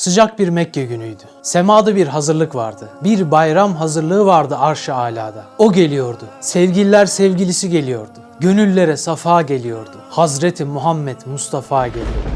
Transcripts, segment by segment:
Sıcak bir Mekke günüydü. Semada bir hazırlık vardı. Bir bayram hazırlığı vardı arş-ı alada. O geliyordu. Sevgililer sevgilisi geliyordu. Gönüllere safa geliyordu. Hazreti Muhammed Mustafa geliyordu.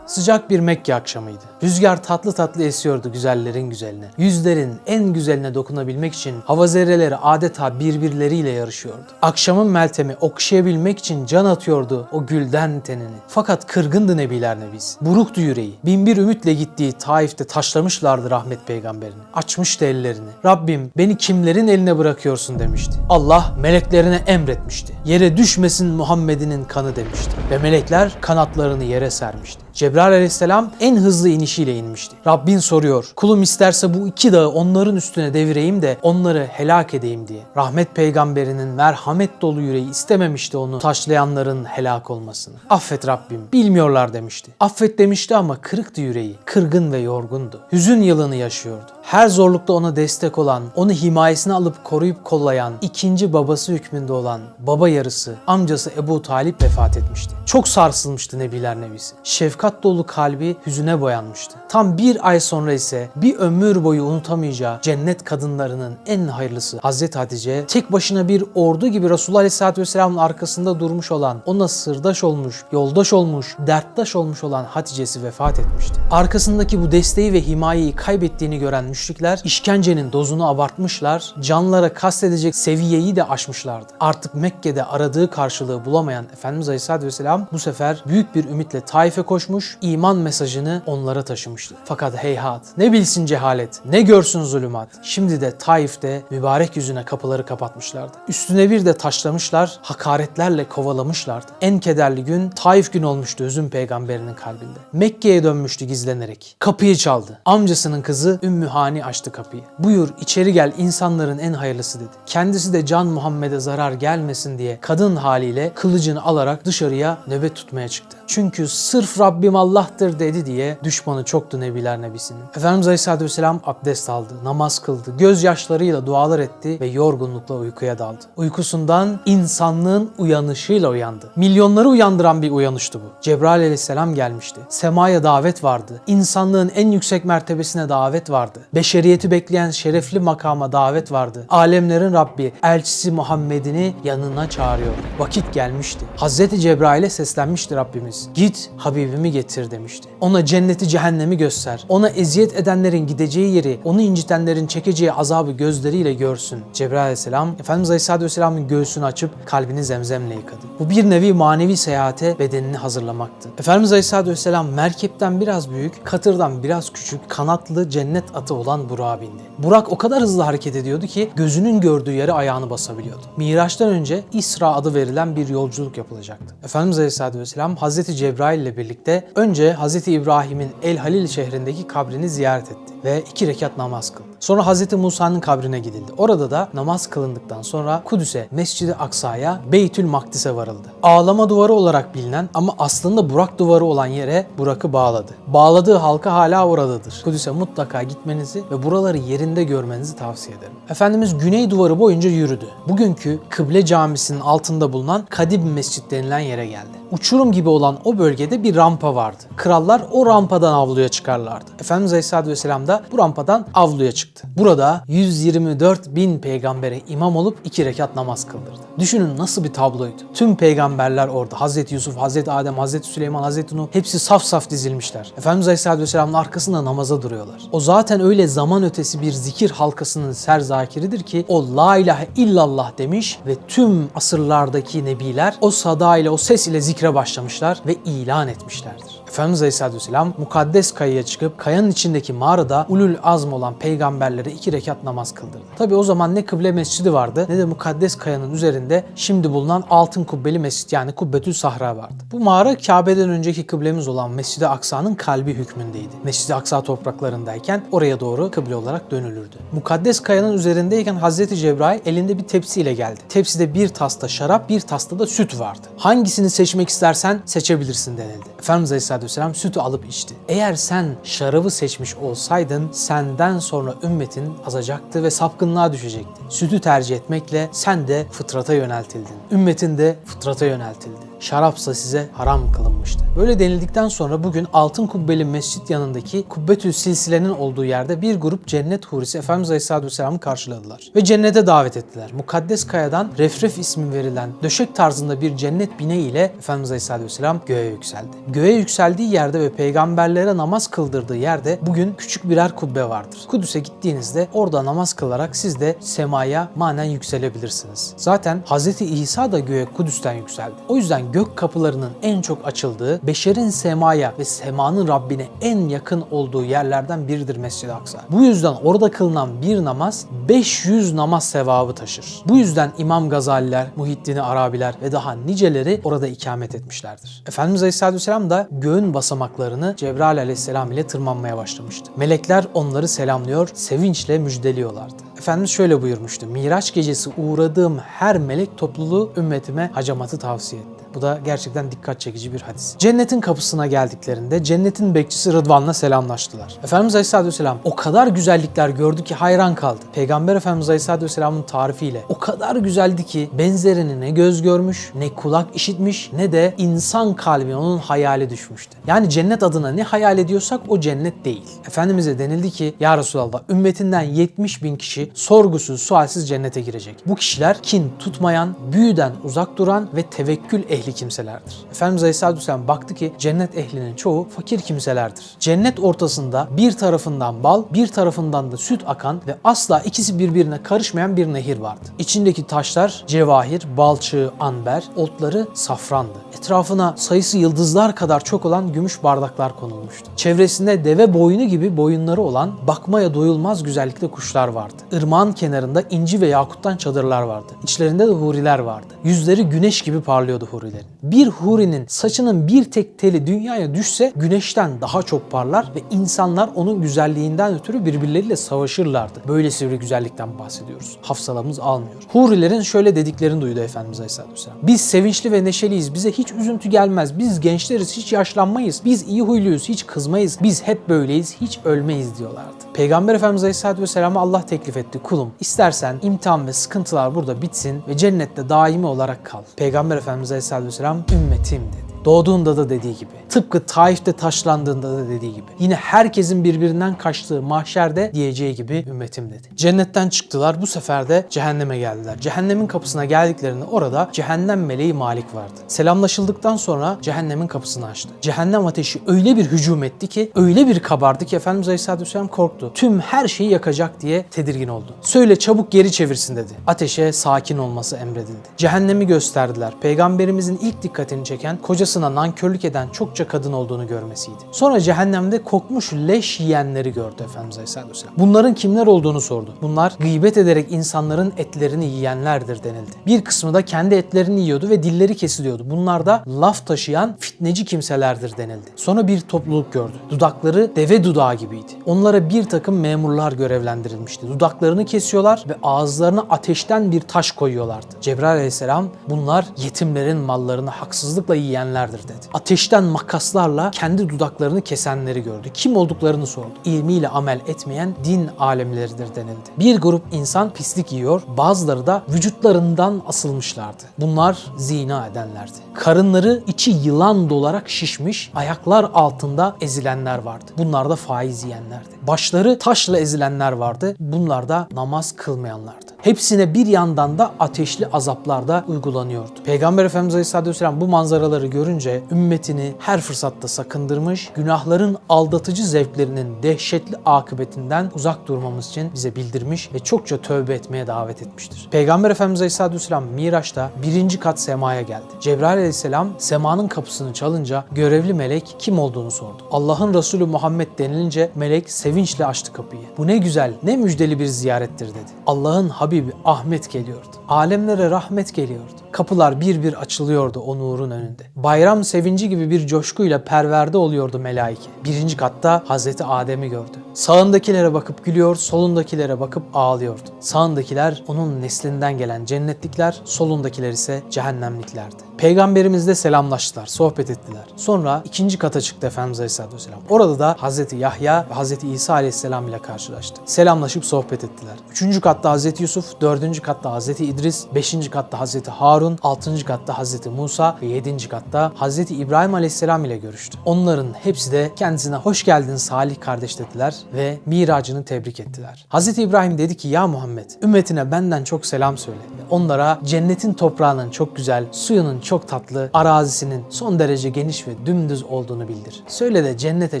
Sıcak bir Mekke akşamıydı. Rüzgar tatlı tatlı esiyordu güzellerin güzeline. Yüzlerin en güzeline dokunabilmek için hava zerreleri adeta birbirleriyle yarışıyordu. Akşamın meltemi okşayabilmek için can atıyordu o gülden tenini. Fakat kırgındı Nebiler Nebis. Buruktu yüreği. Binbir ümitle gittiği Taif'te taşlamışlardı rahmet peygamberini. Açmıştı ellerini. Rabbim beni kimlerin eline bırakıyorsun demişti. Allah meleklerine emretmişti. Yere düşmesin Muhammed'inin kanı demişti. Ve melekler kanatlarını yere sermişti. Cebrail aleyhisselam en hızlı inişiyle inmişti. Rabbin soruyor, kulum isterse bu iki dağı onların üstüne devireyim de onları helak edeyim diye. Rahmet peygamberinin merhamet dolu yüreği istememişti onu taşlayanların helak olmasını. Affet Rabbim, bilmiyorlar demişti. Affet demişti ama kırıktı yüreği, kırgın ve yorgundu. Hüzün yılını yaşıyordu. Her zorlukta ona destek olan, onu himayesine alıp koruyup kollayan, ikinci babası hükmünde olan baba yarısı, amcası Ebu Talip vefat etmişti. Çok sarsılmıştı Nebiler Nebisi. Şefkat dolu kalbi hüzüne boyanmıştı. Tam bir ay sonra ise bir ömür boyu unutamayacağı cennet kadınlarının en hayırlısı Hazreti Hatice tek başına bir ordu gibi Resulullah Aleyhisselatü Vesselam'ın arkasında durmuş olan, ona sırdaş olmuş, yoldaş olmuş, derttaş olmuş olan Hatice'si vefat etmişti. Arkasındaki bu desteği ve himayeyi kaybettiğini gören müşrikler işkencenin dozunu abartmışlar, canlara kastedecek seviyeyi de aşmışlardı. Artık Mekke'de aradığı karşılığı bulamayan Efendimiz Aleyhisselatü Vesselam bu sefer büyük bir ümitle Taif'e koşmuş, iman mesajını onlara taşımıştı. Fakat heyhat, ne bilsin cehalet, ne görsün zulümat. Şimdi de Taif'te mübarek yüzüne kapıları kapatmışlardı. Üstüne bir de taşlamışlar, hakaretlerle kovalamışlardı. En kederli gün Taif gün olmuştu Üzüm peygamberinin kalbinde. Mekke'ye dönmüştü gizlenerek. Kapıyı çaldı. Amcasının kızı Ümmü Hani açtı kapıyı. Buyur içeri gel insanların en hayırlısı dedi. Kendisi de Can Muhammed'e zarar gelmesin diye kadın haliyle kılıcını alarak dışarıya nöbet tutmaya çıktı. Çünkü sırf Rabbim Allah'tır dedi diye düşmanı çoktu Nebiler Nebisi'nin. Efendimiz Aleyhisselatü Vesselam abdest aldı, namaz kıldı, gözyaşlarıyla dualar etti ve yorgunlukla uykuya daldı. Uykusundan insanlığın uyanışıyla uyandı. Milyonları uyandıran bir uyanıştı bu. Cebrail Aleyhisselam gelmişti. Semaya davet vardı. İnsanlığın en yüksek mertebesine davet vardı. Beşeriyeti bekleyen şerefli makama davet vardı. Alemlerin Rabbi elçisi Muhammed'ini yanına çağırıyor. Vakit gelmişti. Hazreti Cebrail'e seslenmişti Rabbimiz. Git Habibimi getir demişti. Ona cenneti cehennemi göster. Ona eziyet edenlerin gideceği yeri, onu incitenlerin çekeceği azabı gözleriyle görsün. Cebrail aleyhisselam Efendimiz Aleyhisselatü Vesselam'ın göğsünü açıp kalbini zemzemle yıkadı. Bu bir nevi manevi seyahate bedenini hazırlamaktı. Efendimiz Aleyhisselatü Vesselam merkepten biraz büyük, katırdan biraz küçük, kanatlı cennet atı olan Burak'a bindi. Burak o kadar hızlı hareket ediyordu ki gözünün gördüğü yere ayağını basabiliyordu. Miraç'tan önce İsra adı verilen bir yolculuk yapılacaktı. Efendimiz Aleyhisselatü Vesselam Hazreti Cebrail ile birlikte önce Hazreti İbrahim'in El Halil şehrindeki kabrini ziyaret etti ve iki rekat namaz kıldı. Sonra Hazreti Musa'nın kabrine gidildi. Orada da namaz kılındıktan sonra Kudüs'e, Mescid-i Aksa'ya, Beytül Makdis'e varıldı. Ağlama duvarı olarak bilinen ama aslında Burak duvarı olan yere Burak'ı bağladı. Bağladığı halka hala oradadır. Kudüs'e mutlaka gitmenizi ve buraları yerinde görmenizi tavsiye ederim. Efendimiz Güney duvarı boyunca yürüdü. Bugünkü Kıble Camisi'nin altında bulunan Kadib Mescid denilen yere geldi. Uçurum gibi olan o bölgede bir rampa vardı. Krallar o rampadan avluya çıkarlardı. Efendimiz Aleyhisselatü Vesselam da bu rampadan avluya çıktı. Burada 124 bin peygambere imam olup iki rekat namaz kıldırdı. Düşünün nasıl bir tabloydu. Tüm peygamberler orada. Hazreti Yusuf, Hazreti Adem, Hazreti Süleyman, Hazreti Nuh hepsi saf saf dizilmişler. Efendimiz Aleyhisselatü Vesselam'ın arkasında namaza duruyorlar. O zaten öyle zaman ötesi bir zikir halkasının serzakiridir ki o la ilahe illallah demiş ve tüm asırlardaki nebiler o sada ile o ses ile zikre başlamışlar ve ilan etmişlerdir. Efendimiz Aleyhisselatü mukaddes kayaya çıkıp kayanın içindeki mağarada ulul azm olan peygamberlere iki rekat namaz kıldırdı. Tabi o zaman ne kıble mescidi vardı ne de mukaddes kayanın üzerinde şimdi bulunan altın kubbeli mescit yani Kubbetül Sahra vardı. Bu mağara Kabe'den önceki kıblemiz olan Mescid-i Aksa'nın kalbi hükmündeydi. Mescid-i Aksa topraklarındayken oraya doğru kıble olarak dönülürdü. Mukaddes kayanın üzerindeyken Hazreti Cebrail elinde bir tepsiyle geldi. Tepside bir tasta şarap, bir tasta da süt vardı. Hangisini seçmek istersen seçebilirsin denildi. Efendimiz Aleyhisselatü Vesselam sütü alıp içti. Eğer sen şarabı seçmiş olsaydın senden sonra ümmetin azacaktı ve sapkınlığa düşecekti. Sütü tercih etmekle sen de fıtrata yöneltildin. Ümmetin de fıtrata yöneltildi. Şarapsa size haram kılınmıştı. Böyle denildikten sonra bugün Altın Kubbeli Mescit yanındaki Kubbetül Silsile'nin olduğu yerde bir grup cennet hurisi Efendimiz Aleyhisselatü Vesselam'ı karşıladılar. Ve cennete davet ettiler. Mukaddes kayadan Refref ismi verilen döşek tarzında bir cennet bine ile Efendimiz Aleyhisselatü Vesselam göğe yükseldi. Göğe yükseldiği yerde ve peygamberlere namaz kıldırdığı yerde bugün küçük birer kubbe vardır. Kudüs'e gittiğinizde orada namaz kılarak siz de semaya manen yükselebilirsiniz. Zaten Hz. İsa da göğe Kudüs'ten yükseldi. O yüzden gök kapılarının en çok açıldığı, beşerin semaya ve semanın Rabbine en yakın olduğu yerlerden biridir Mescid-i Aksa. Bu yüzden orada kılınan bir namaz 500 namaz sevabı taşır. Bu yüzden İmam Gazaliler, Muhiddin Arabiler ve daha niceleri orada ikamet etmişlerdir. Efendimiz Aleyhisselatü Vesselam da göğün basamaklarını Cebrail Aleyhisselam ile tırmanmaya başlamıştı. Melekler onları selamlıyor, sevinçle müjdeliyorlardı. Efendimiz şöyle buyurmuştu. Miraç gecesi uğradığım her melek topluluğu ümmetime hacamatı tavsiye etti. Bu da gerçekten dikkat çekici bir hadis. Cennetin kapısına geldiklerinde cennetin bekçisi Rıdvan'la selamlaştılar. Efendimiz Aleyhisselatü Vesselam o kadar güzellikler gördü ki hayran kaldı. Peygamber Efendimiz Aleyhisselatü Vesselam'ın tarifiyle o kadar güzeldi ki benzerini ne göz görmüş, ne kulak işitmiş, ne de insan kalbi onun hayali düşmüştü. Yani cennet adına ne hayal ediyorsak o cennet değil. Efendimiz'e denildi ki ya Resulallah ümmetinden 70 bin kişi sorgusuz sualsiz cennete girecek. Bu kişiler kin tutmayan, büyüden uzak duran ve tevekkül ehli kimselerdir. Efendimiz Aleyhisselatü Vesselam baktı ki cennet ehlinin çoğu fakir kimselerdir. Cennet ortasında bir tarafından bal, bir tarafından da süt akan ve asla ikisi birbirine karışmayan bir nehir vardı. İçindeki taşlar cevahir, balçığı, anber, otları safrandı. Etrafına sayısı yıldızlar kadar çok olan gümüş bardaklar konulmuştu. Çevresinde deve boynu gibi boyunları olan bakmaya doyulmaz güzellikte kuşlar vardı. Irmağın kenarında inci ve yakuttan çadırlar vardı. İçlerinde de huriler vardı. Yüzleri güneş gibi parlıyordu hurilerin. Bir hurinin saçının bir tek teli dünyaya düşse güneşten daha çok parlar ve insanlar onun güzelliğinden ötürü birbirleriyle savaşırlardı. Böylesi bir güzellikten bahsediyoruz. Hafsalamız almıyor. Hurilerin şöyle dediklerini duydu Efendimiz Aleyhisselatü Vesselam. Biz sevinçli ve neşeliyiz. Bize hiç üzüntü gelmez. Biz gençleriz. Hiç yaşlanmayız. Biz iyi huyluyuz. Hiç kızmayız. Biz hep böyleyiz. Hiç ölmeyiz diyorlardı. Peygamber Efendimiz Aleyhisselatü Vesselam'a Allah teklif etti. Kulum istersen imtihan ve sıkıntılar burada bitsin ve cennette daimi olarak kal. Peygamber Efendimiz Aleyhisselatü Vesselam ümmetim dedi. Doğduğunda da dediği gibi. Tıpkı Taif'te taşlandığında da dediği gibi. Yine herkesin birbirinden kaçtığı mahşerde diyeceği gibi ümmetim dedi. Cennetten çıktılar. Bu sefer de cehenneme geldiler. Cehennemin kapısına geldiklerinde orada cehennem meleği Malik vardı. Selamlaşıldıktan sonra cehennemin kapısını açtı. Cehennem ateşi öyle bir hücum etti ki, öyle bir kabardı ki Efendimiz Aleyhisselatü Vesselam korktu. Tüm her şeyi yakacak diye tedirgin oldu. Söyle çabuk geri çevirsin dedi. Ateşe sakin olması emredildi. Cehennemi gösterdiler. Peygamberimizin ilk dikkatini çeken kocasına nankörlük eden çokça kadın olduğunu görmesiydi. Sonra cehennemde kokmuş leş yiyenleri gördü Efendimiz Aleyhisselatü Vesselam. Bunların kimler olduğunu sordu. Bunlar gıybet ederek insanların etlerini yiyenlerdir denildi. Bir kısmı da kendi etlerini yiyordu ve dilleri kesiliyordu. Bunlar da laf taşıyan fitneci kimselerdir denildi. Sonra bir topluluk gördü. Dudakları deve dudağı gibiydi. Onlara bir takım memurlar görevlendirilmişti. Dudaklarını kesiyorlar ve ağızlarına ateşten bir taş koyuyorlardı. Cebrail aleyhisselam bunlar yetimlerin mallarını haksızlıkla yiyenlerdir dedi. Ateşten makaslarla kendi dudaklarını kesenleri gördü. Kim olduklarını sordu. İlmiyle amel etmeyen din alemleridir denildi. Bir grup insan pislik yiyor, bazıları da vücutlarından asılmışlardı. Bunlar zina edenlerdi. Karınları içi yılan dolarak şişmiş, ayaklar altında ezilenler vardı. Bunlar da faiz yiyenlerdi. Başları taşla ezilenler vardı. Bunlar da namaz kılmayanlardı. Hepsine bir yandan da ateşli azaplar da uygulanıyordu. Peygamber Efendimiz Aleyhisselatü Vesselam bu manzaraları görünce ümmetini her fırsatta sakındırmış, günahların aldatıcı zevklerinin dehşetli akıbetinden uzak durmamız için bize bildirmiş ve çokça tövbe etmeye davet etmiştir. Peygamber Efendimiz Aleyhisselatü Vesselam Miraç'ta birinci kat semaya geldi. Cebrail Aleyhisselam semanın kapısını çalınca görevli melek kim olduğunu sordu. Allah'ın Resulü Muhammed denilince melek sevinçle açtı kapıyı. Bu ne güzel, ne müjdeli bir ziyarettir dedi. Allah'ın Habibi Ahmet geliyordu. Alemlere rahmet geliyordu. Kapılar bir bir açılıyordu o nurun önünde. Bayram sevinci gibi bir coşkuyla perverde oluyordu melaike. Birinci katta Hazreti Adem'i gördü. Sağındakilere bakıp gülüyor, solundakilere bakıp ağlıyordu. Sağındakiler onun neslinden gelen cennetlikler, solundakiler ise cehennemliklerdi. Peygamberimizle selamlaştılar, sohbet ettiler. Sonra ikinci kata çıktı Efendimiz Aleyhisselatü Vesselam. Orada da Hazreti Yahya ve Hazreti İsa Aleyhisselam ile karşılaştı. Selamlaşıp sohbet ettiler. Üçüncü katta Hazreti Yusuf, dördüncü katta Hazreti İdris İdris, 5. katta Hazreti Harun, 6. katta Hazreti Musa ve 7. katta Hazreti İbrahim Aleyhisselam ile görüştü. Onların hepsi de kendisine hoş geldin Salih kardeş dediler ve miracını tebrik ettiler. Hazreti İbrahim dedi ki ya Muhammed ümmetine benden çok selam söyle. Onlara cennetin toprağının çok güzel, suyunun çok tatlı, arazisinin son derece geniş ve dümdüz olduğunu bildir. Söyle de cennete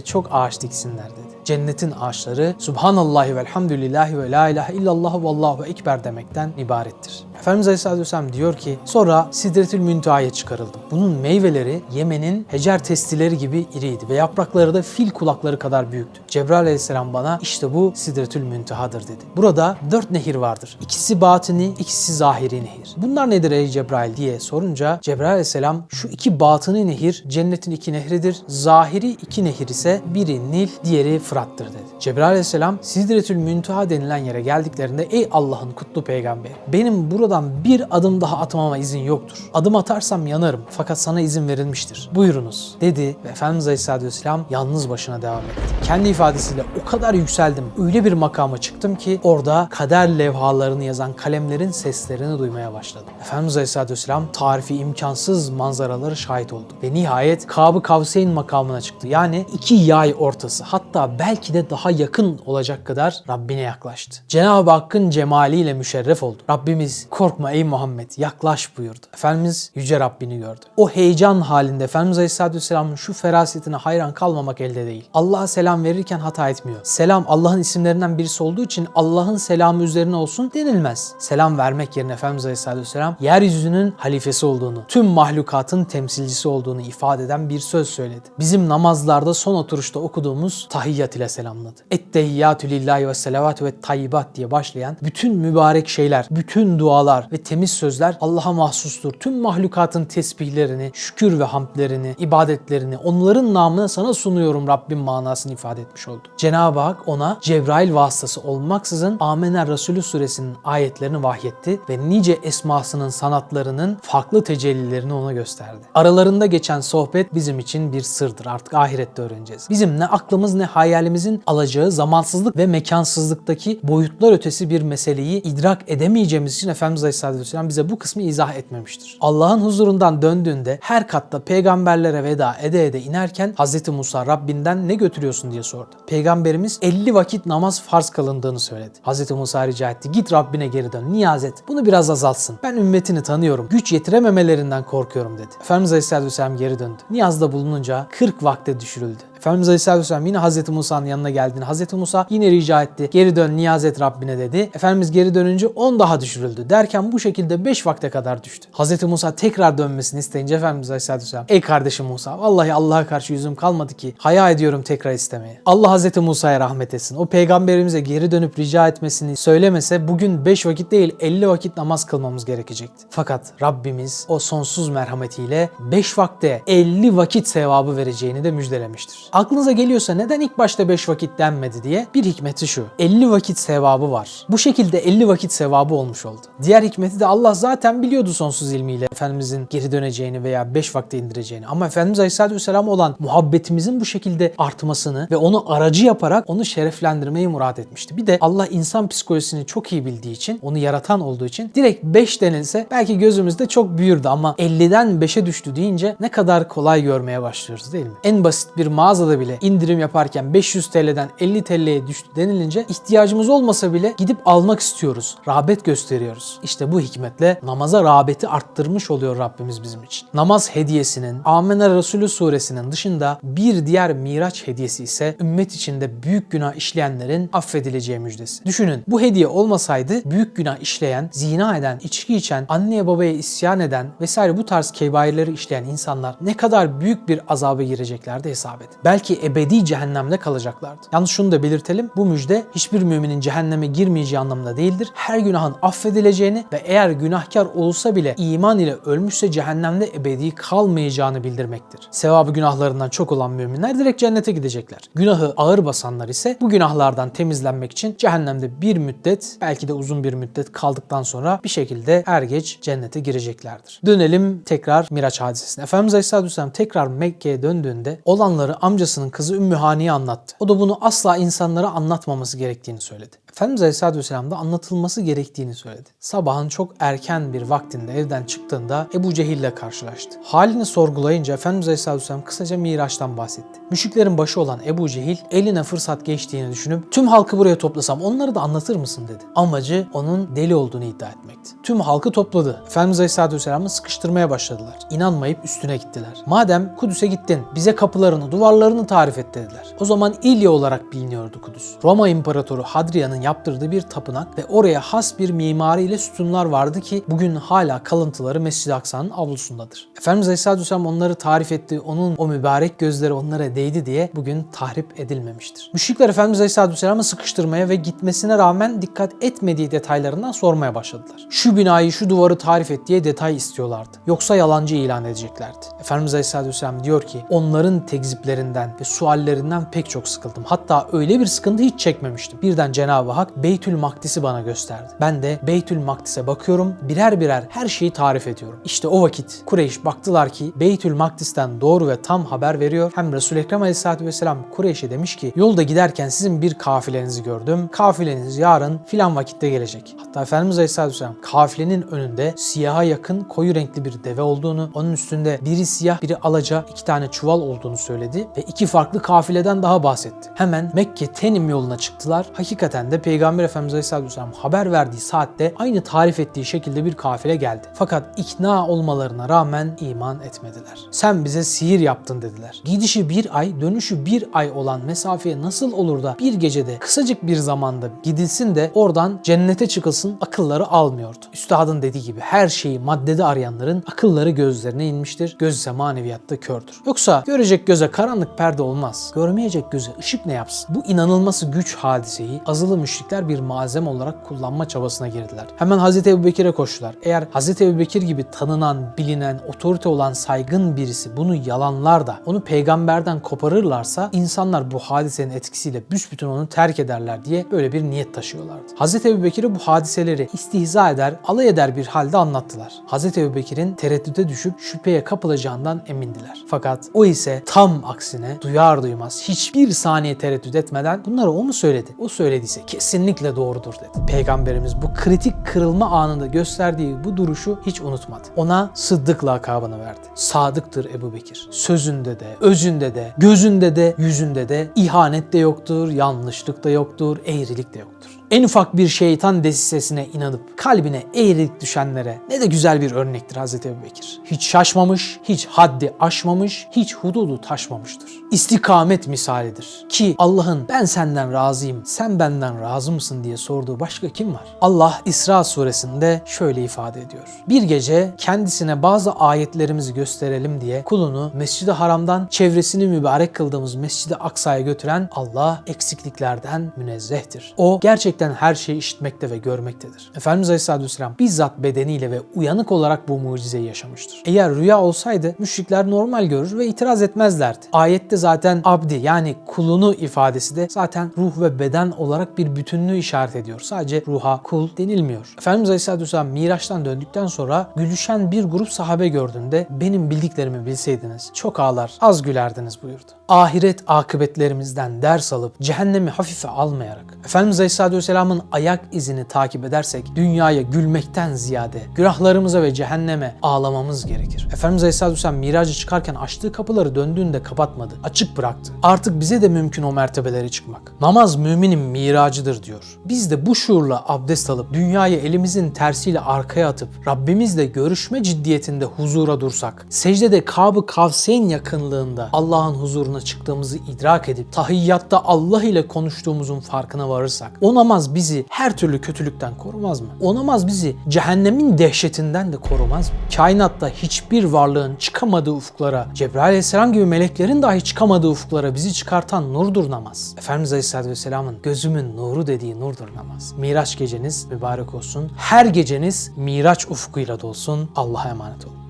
çok ağaç diksinler dedi. Cennetin ağaçları Subhanallahi velhamdülillahi ve la ilahe illallah ve allahu ekber demekten ibarettir. Efendimiz Aleyhisselatü Vesselam diyor ki sonra Sidretül Münteha'ya çıkarıldım. Bunun meyveleri Yemen'in hecer testileri gibi iriydi ve yaprakları da fil kulakları kadar büyüktü. Cebrail Aleyhisselam bana işte bu Sidretül Münteha'dır dedi. Burada dört nehir vardır. İkisi batini, ikisi zahiri nehir. Bunlar nedir ey Cebrail diye sorunca Cebrail Aleyhisselam şu iki batını nehir cennetin iki nehridir. Zahiri iki nehir ise biri Nil, diğeri Fırat'tır dedi. Cebrail Aleyhisselam Sidretül Münteha denilen yere geldiklerinde ey Allah'ın kutlu peygamberi benim buradan bir adım daha atmama izin yoktur. Adım atarsam yanarım fakat sana izin verilmiştir. Buyurunuz dedi ve Efendimiz Aleyhisselatü Vesselam yalnız başına devam etti. Kendi ifadesiyle o kadar yükseldim, öyle bir makama çıktım ki orada kader levhalarını yazan kalemlerin seslerini duymaya başladım. Efendimiz Aleyhisselatü Vesselam tarifi imkansız manzaraları şahit oldu. Ve nihayet Kab-ı Kavseyn makamına çıktı. Yani iki yay ortası hatta belki de daha yakın olacak kadar Rabbine yaklaştı. Cenab-ı Hakk'ın cemaliyle müşerref oldu. Rabbimiz korkma ey Muhammed yaklaş buyurdu. Efendimiz Yüce Rabbini gördü. O heyecan halinde Efendimiz Aleyhisselatü Vesselam'ın şu ferasetine hayran kalmamak elde değil. Allah'a selam verirken hata etmiyor. Selam Allah'ın isimlerinden birisi olduğu için Allah'ın selamı üzerine olsun denilmez. Selam vermek yerine Efendimiz Aleyhisselatü Vesselam yeryüzünün halifesi olduğunu, tüm mahlukatın temsilcisi olduğunu ifade eden bir söz söyledi. Bizim namazlarda son oturuşta okuduğumuz tahiyyat ile selamladı. Ettehiyyatü lillahi ve selavatü ve tayyibat diye başlayan bütün mübarek şeyler, bütün dualar ve temiz sözler Allah'a mahsustur. Tüm mahlukatın tesbihlerini, şükür ve hamdlerini, ibadetlerini onların namına sana sunuyorum Rabbim manasını ifade etmiş oldu. Cenab-ı Hak ona Cebrail vasıtası olmaksızın Amener Resulü suresinin ayetlerini vahyetti ve nice esmasının sanatlarının farklı tecellilerini ona gösterdi. Aralarında geçen sohbet bizim için bir sırdır. Artık ahirette öğreneceğiz. Bizim ne aklımız ne hayalimizin alacağı zamansızlık ve mekansızlıktaki boyutlar ötesi bir meseleyi idrak edemeyeceğimiz için Efendimiz Aleyhisselatü Vesselam bize bu kısmı izah etmemiştir. Allah'ın huzurundan döndüğünde her katta peygamberlere veda ede ede inerken Hz. Musa Rabbinden ne götürüyorsun diye sordu. Peygamberimiz 50 vakit namaz farz kılındığını söyledi. Hz. Musa rica etti git Rabbine geri dön niyaz et. Bunu biraz azaltsın. Ben ümmetini tanıyorum. Güç yetirememelerinden korkuyorum dedi. Efendimiz Aleyhisselatü Vesselam geri döndü. Niyazda bulununca 40 vakte düşürüldü. Efendimiz Aleyhisselatü Vesselam yine Hazreti Musa'nın yanına geldiğinde Hazreti Musa yine rica etti. Geri dön niyaz et Rabbine dedi. Efendimiz geri dönünce 10 daha düşürüldü. Derken bu şekilde 5 vakte kadar düştü. Hazreti Musa tekrar dönmesini isteyince Efendimiz Aleyhisselatü Vesselam ey kardeşim Musa vallahi Allah'a karşı yüzüm kalmadı ki haya ediyorum tekrar istemeye. Allah Hazreti Musa'ya rahmet etsin. O peygamberimize geri dönüp rica etmesini söylemese bugün 5 vakit değil 50 vakit namaz kılmamız gerekecekti. Fakat Rabbimiz o sonsuz merhametiyle 5 vakte 50 vakit sevabı vereceğini de müjdelemiştir. Aklınıza geliyorsa neden ilk başta 5 vakit denmedi diye bir hikmeti şu. 50 vakit sevabı var. Bu şekilde 50 vakit sevabı olmuş oldu. Diğer hikmeti de Allah zaten biliyordu sonsuz ilmiyle Efendimizin geri döneceğini veya 5 vakte indireceğini. Ama Efendimiz Aleyhisselatü Vesselam olan muhabbetimizin bu şekilde artmasını ve onu aracı yaparak onu şereflendirmeyi murat etmişti. Bir de Allah insan psikolojisini çok iyi bildiği için, onu yaratan olduğu için direkt 5 denilse belki gözümüzde çok büyürdü ama 50'den 5'e düştü deyince ne kadar kolay görmeye başlıyoruz değil mi? En basit bir mağazada bile indirim yaparken 500 TL'den 50 TL'ye düştü denilince ihtiyacımız olmasa bile gidip almak istiyoruz. Rağbet gösteriyoruz. İşte bu hikmetle namaza rağbeti arttırmış oluyor Rabbimiz bizim için. Namaz hediyesinin Amener Resulü suresinin dışında bir diğer Miraç hediyesi ise ümmet içinde büyük günah işleyenlerin affedileceği müjdesi. Düşünün bu hediye olmasaydı büyük günah işleyen, zina eden, içki içen, anneye babaya isyan eden vesaire bu tarz kebairleri işleyen insanlar ne kadar büyük bir azaba gireceklerdi hesap edin. Belki ebedi cehennemde kalacaklardı. Yalnız şunu da belirtelim. Bu müjde hiçbir müminin cehenneme girmeyeceği anlamında değildir. Her günahın affedileceğini ve eğer günahkar olsa bile iman ile ölmüşse cehennemde ebedi kalmayacağını bildirmektir. Sevabı günahlarından çok olan müminler direkt cennete gidecekler. Günahı ağır basanlar ise bu günahlardan temizlenmek için cehennemde bir müddet belki de uzun bir müddet kaldıktan sonra bir şekilde er geç cennete gireceklerdir. Dönelim tekrar Miraç hadisesine. Efendimiz Aleyhisselatü Vesselam tekrar Mekke'ye döndüğünde olanları amcasının kızı Ümmü Hani'ye anlattı. O da bunu asla insanlara anlatmaması gerektiğini söyledi. Efendimiz Aleyhisselatü Vesselam da anlatılması gerektiğini söyledi. Sabahın çok erken bir vaktinde evden çıktığında Ebu Cehil ile karşılaştı. Halini sorgulayınca Efendimiz Aleyhisselatü Vesselam kısaca Miraç'tan bahsetti. Müşriklerin başı olan Ebu Cehil eline fırsat geçtiğini düşünüp tüm halkı buraya toplasam onları da anlatır mısın dedi. Amacı onun deli olduğunu iddia etmekti. Tüm halkı topladı. Efendimiz Aleyhisselatü Vesselam'ı sıkıştırmaya başladılar. İnanmayıp üstüne gittiler. Madem Kudüs'e gittin bize kapılarını, duvarlarını tarif et dediler. O zaman İlya olarak biliniyordu Kudüs. Roma İmparatoru Hadrian'ın yaptırdığı bir tapınak ve oraya has bir mimari ile sütunlar vardı ki bugün hala kalıntıları Mescid-i Aksa'nın avlusundadır. Efendimiz Aleyhisselatü Vesselam onları tarif etti. Onun o mübarek gözleri onlara değdi diye bugün tahrip edilmemiştir. Müşrikler Efendimiz Aleyhisselatü Vesselam'ı sıkıştırmaya ve gitmesine rağmen dikkat etmediği detaylarından sormaya başladılar. Şu binayı, şu duvarı tarif et diye detay istiyorlardı. Yoksa yalancı ilan edeceklerdi. Efendimiz Aleyhisselatü Vesselam diyor ki onların tekziplerinden ve suallerinden pek çok sıkıldım. Hatta öyle bir sıkıntı hiç çekmemiştim. Birden Cenab-ı Hak Beytül Makdis'i bana gösterdi. Ben de Beytül Makdis'e bakıyorum, birer birer her şeyi tarif ediyorum. İşte o vakit Kureyş baktılar ki Beytül Makdis'ten doğru ve tam haber veriyor. Hem Resul-i Ekrem Aleyhisselatü Vesselam Kureyş'e demiş ki yolda giderken sizin bir kafilenizi gördüm. Kafileniz yarın filan vakitte gelecek. Hatta Efendimiz Aleyhisselatü Vesselam kafilenin önünde siyaha yakın koyu renkli bir deve olduğunu, onun üstünde biri siyah biri alaca iki tane çuval olduğunu söyledi ve iki farklı kafileden daha bahsetti. Hemen Mekke Tenim yoluna çıktılar. Hakikaten de Peygamber Efendimiz Aleyhisselatü Vesselam haber verdiği saatte aynı tarif ettiği şekilde bir kafile geldi. Fakat ikna olmalarına rağmen iman etmediler. Sen bize sihir yaptın dediler. Gidişi bir ay, dönüşü bir ay olan mesafeye nasıl olur da bir gecede kısacık bir zamanda gidilsin de oradan cennete çıkılsın akılları almıyordu. Üstadın dediği gibi her şeyi maddede arayanların akılları gözlerine inmiştir. Göz ise maneviyatta kördür. Yoksa görecek göze karanlık perde olmaz. Görmeyecek göze ışık ne yapsın? Bu inanılması güç hadiseyi azılı müşrikler bir malzeme olarak kullanma çabasına girdiler. Hemen Hazreti Ebu Bekir'e koştular. Eğer Hazreti Ebu Bekir gibi tanınan, bilinen, otorite olan saygın birisi bunu yalanlar da onu peygamberden koparırlarsa insanlar bu hadisenin etkisiyle büsbütün onu terk ederler diye böyle bir niyet taşıyorlardı. Hazreti Ebu Bekir'e bu hadiseleri istihza eder, alay eder bir halde anlattılar. Hazreti Ebu Bekir'in tereddüte düşüp şüpheye kapılacağından emindiler. Fakat o ise tam aksine duyar duymaz hiçbir saniye tereddüt etmeden bunları o mu söyledi? O söylediyse kesinlikle doğrudur dedi. Peygamberimiz bu kritik kırılma anında gösterdiği bu duruşu hiç unutmadı. Ona Sıddık lakabını verdi. Sadıktır Ebu Bekir. Sözünde de, özünde de, gözünde de, yüzünde de ihanet de yoktur, yanlışlık da yoktur, eğrilik de yoktur. En ufak bir şeytan desisesine inanıp kalbine eğrilik düşenlere ne de güzel bir örnektir Hazreti Ebu Bekir. Hiç şaşmamış, hiç haddi aşmamış, hiç hududu taşmamıştır. İstikamet misalidir. Ki Allah'ın ben senden razıyım, sen benden razı mısın diye sorduğu başka kim var? Allah İsra suresinde şöyle ifade ediyor. Bir gece kendisine bazı ayetlerimizi gösterelim diye kulunu Mescid-i Haram'dan çevresini mübarek kıldığımız Mescid-i Aksa'ya götüren Allah eksikliklerden münezzehtir. O gerçekten her şeyi işitmekte ve görmektedir. Efendimiz Aleyhisselatü Vesselam bizzat bedeniyle ve uyanık olarak bu mucizeyi yaşamıştır. Eğer rüya olsaydı müşrikler normal görür ve itiraz etmezlerdi. Ayette zaten abdi yani kulunu ifadesi de zaten ruh ve beden olarak bir bütünlüğü işaret ediyor. Sadece ruha kul denilmiyor. Efendimiz Aleyhisselatü Vesselam Miraç'tan döndükten sonra gülüşen bir grup sahabe gördüğünde benim bildiklerimi bilseydiniz çok ağlar az gülerdiniz buyurdu. Ahiret akıbetlerimizden ders alıp cehennemi hafife almayarak Efendimiz Aleyhisselatü Vesselam'ın ayak izini takip edersek dünyaya gülmekten ziyade günahlarımıza ve cehenneme ağlamamız gerekir. Efendimiz Aleyhisselatü Vesselam miracı çıkarken açtığı kapıları döndüğünde kapatmadı. Açık bıraktı. Artık bize de mümkün o mertebelere çıkmak. Namaz müminin miracıdır diyor. Biz de bu şuurla abdest alıp dünyayı elimizin tersiyle arkaya atıp Rabbimizle görüşme ciddiyetinde huzura dursak, secdede Kab-ı Kavseyn yakınlığında Allah'ın huzuruna çıktığımızı idrak edip tahiyyatta Allah ile konuştuğumuzun farkına varırsak, o namaz bizi her türlü kötülükten korumaz mı? O namaz bizi cehennemin dehşetinden de korumaz mı? Kainatta hiçbir varlığın çıkamadığı ufuklara, Cebrail aleyhisselam gibi meleklerin dahi çıkamadığı ufuklara bizi çıkartan nurdur namaz. Efendimiz Aleyhisselatü Vesselam'ın gözümün nuru dediği nurdur namaz. Miraç geceniz mübarek olsun. Her geceniz Miraç ufkuyla dolsun. Allah'a emanet olun.